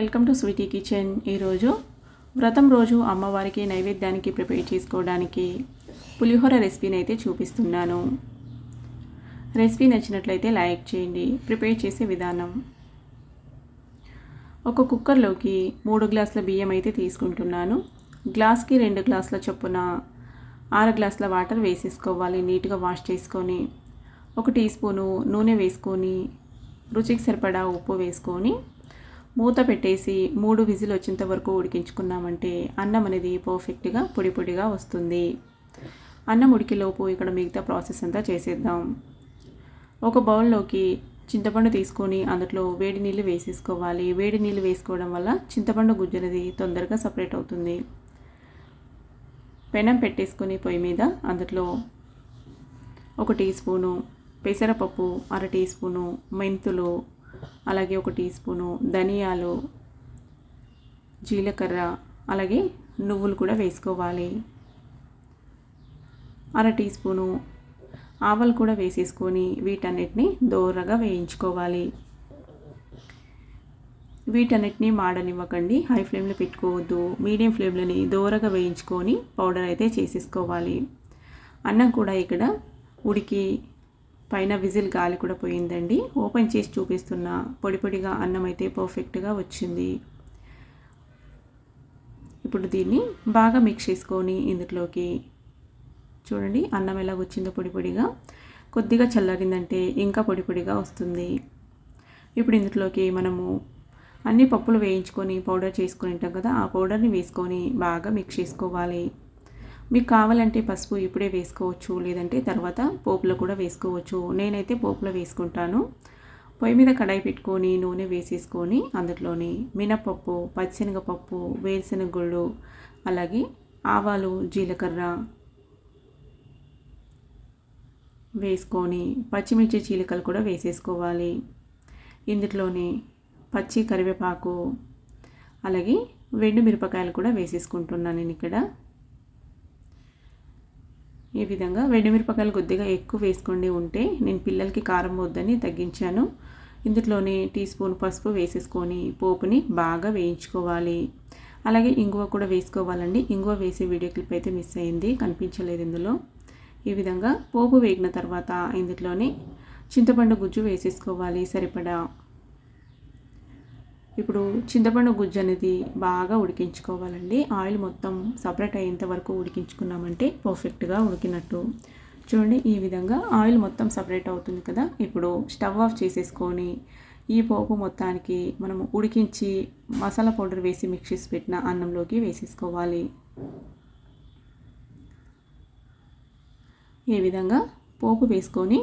Welcome to Sweety kitchen. ఈరోజు వ్రతం రోజు అమ్మవారికి నైవేద్యానికి ప్రిపేర్ చేసుకోవడానికి పులిహోర రెసిపీని అయితే చూపిస్తున్నాను. రెసిపీ నచ్చినట్లయితే లైక్ చేయండి ప్రిపేర్ చేసే విధానం. ఒక కుక్కర్లోకి మూడు గ్లాసుల బియ్యం అయితే తీసుకుంటున్నాను. గ్లాస్కి రెండు గ్లాసుల చొప్పున ఆరు గ్లాసుల వాటర్ వేసేసుకోవాలి నీట్గా వాష్ చేసుకొని. ఒక టీ స్పూను నూనె వేసుకొని రుచికి సరిపడా ఉప్పు వేసుకొని మూత పెట్టేసి మూడు విజిల్ వచ్చేంత వరకు ఉడికించుకున్నామంటే అన్నం అనేది పర్ఫెక్ట్గా పొడి పొడిగా వస్తుంది. అన్నం ఉడికిలోపు ఇక్కడ మిగతా ప్రాసెస్ అంతా చేసేద్దాం. ఒక బౌల్లోకి చింతపండు తీసుకొని అందులో వేడి నీళ్ళు వేసేసుకోవాలి. వేడి నీళ్ళు వేసుకోవడం వల్ల చింతపండు గుజ్జు అనేది తొందరగా సపరేట్ అవుతుంది. పెనం పెట్టేసుకొని పొయ్యి మీద అందులో ఒక టీ స్పూను పెసరపప్పు అర టీ స్పూను మెంతులు అలాగే ఒక టీ స్పూను ధనియాలు జీలకర్ర అలాగే నువ్వులు కూడా వేసుకోవాలి. అర టీ స్పూను ఆవలు కూడా వేసేసుకొని వీటన్నిటిని దోరగా వేయించుకోవాలి. వీటన్నిటిని మాడనివ్వకండి హై ఫ్లేమ్లో పెట్టుకోవద్దు. మీడియం ఫ్లేమ్లోని దోరగా వేయించుకొని పౌడర్ అయితే చేసేసుకోవాలి. అన్నం కూడా ఇక్కడ ఉడికి పైన విజిల్ గాలి కూడా పోయిందండి. ఓపెన్ చేసి చూపిస్తున్న పొడి పొడిగా అన్నం అయితే పర్ఫెక్ట్గా వచ్చింది. ఇప్పుడు దీన్ని బాగా మిక్స్ చేసుకొని ఇందులోకి చూడండి అన్నం ఎలా వచ్చిందో పొడి పొడిగా. కొద్దిగా చల్లారిందంటే ఇంకా పొడి పొడిగా వస్తుంది. ఇప్పుడు ఇందులోకి మనము అన్ని పప్పులు వేయించుకొని పౌడర్ చేసుకుని ఉంటాం కదా ఆ పౌడర్ని వేసుకొని బాగా మిక్స్ చేసుకోవాలి. మీకు కావాలంటే పసుపు ఇప్పుడే వేసుకోవచ్చు లేదంటే తర్వాత పోపులో కూడా వేసుకోవచ్చు. నేనైతే పోపులో వేసుకుంటాను. పొయ్యి మీద కడాయి పెట్టుకొని నూనె వేసేసుకొని అందులోని మినపప్పు పచ్చిశనగపప్పు వేరుశనగ గుళ్ళు అలాగే ఆవాలు జీలకర్ర వేసుకొని పచ్చిమిర్చి చీలికలు కూడా వేసేసుకోవాలి. ఇందులోని పచ్చి కరివేపాకు అలాగే వెండు మిరపకాయలు కూడా వేసేసుకుంటున్నాను నేను ఇక్కడ. ఈ విధంగా మిరపకాయలు కొద్దిగా ఎక్కువ వేసుకోండి ఉంటే నేను పిల్లలకి కారం వద్దని తగ్గించాను. ఇందులోనే టీ స్పూన్ పసుపు వేసేసుకొని పోపుని బాగా వేయించుకోవాలి. అలాగే ఇంగువ కూడా వేసుకోవాలండి. ఇంగువ వేసే వీడియో క్లిప్ అయితే మిస్ అయింది కనిపించలేదు ఇందులో. ఈ విధంగా పోపు వేగిన తర్వాత ఇందులోనే చింతపండు గుజ్జు వేసేసుకోవాలి సరిపడా. ఇప్పుడు చింతపండు గుజ్జు అనేది బాగా ఉడికించుకోవాలండి. ఆయిల్ మొత్తం సపరేట్ అయ్యేంత వరకు ఉడికించుకున్నామంటే పర్ఫెక్ట్గా ఉడికినట్టు. చూడండి ఈ విధంగా ఆయిల్ మొత్తం సపరేట్ అవుతుంది కదా. ఇప్పుడు స్టవ్ ఆఫ్ చేసేసుకొని ఈ పోపు మొత్తానికి మనము ఉడికించి మసాలా పౌడర్ వేసి మిక్స్ చేసి పెట్టిన అన్నంలోకి వేసేసుకోవాలి. ఈ విధంగా పోపు వేసుకొని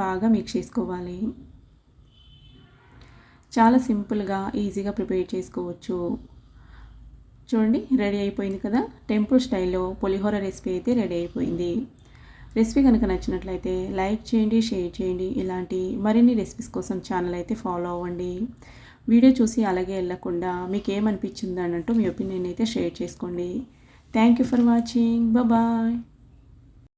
బాగా మిక్స్ చేసుకోవాలి. చాలా సింపుల్గా ఈజీగా ప్రిపేర్ చేసుకోవచ్చు. చూడండి రెడీ అయిపోయింది కదా? టెంపుల్ స్టైల్లో పులిహోర రెసిపీ అయితే రెడీ అయిపోయింది. రెసిపీ కనుక నచ్చినట్లయితే లైక్ చేయండి షేర్ చేయండి. ఇలాంటి మరిన్ని రెసిపీస్ కోసం ఛానల్ అయితే ఫాలో అవ్వండి. వీడియో చూసి అలాగే వెళ్ళకుండా మీకు ఏమనిపించింది అన్నట్టు మీ ఒపీనియన్ అయితే షేర్ చేసుకోండి. Thank you for watching. Bye.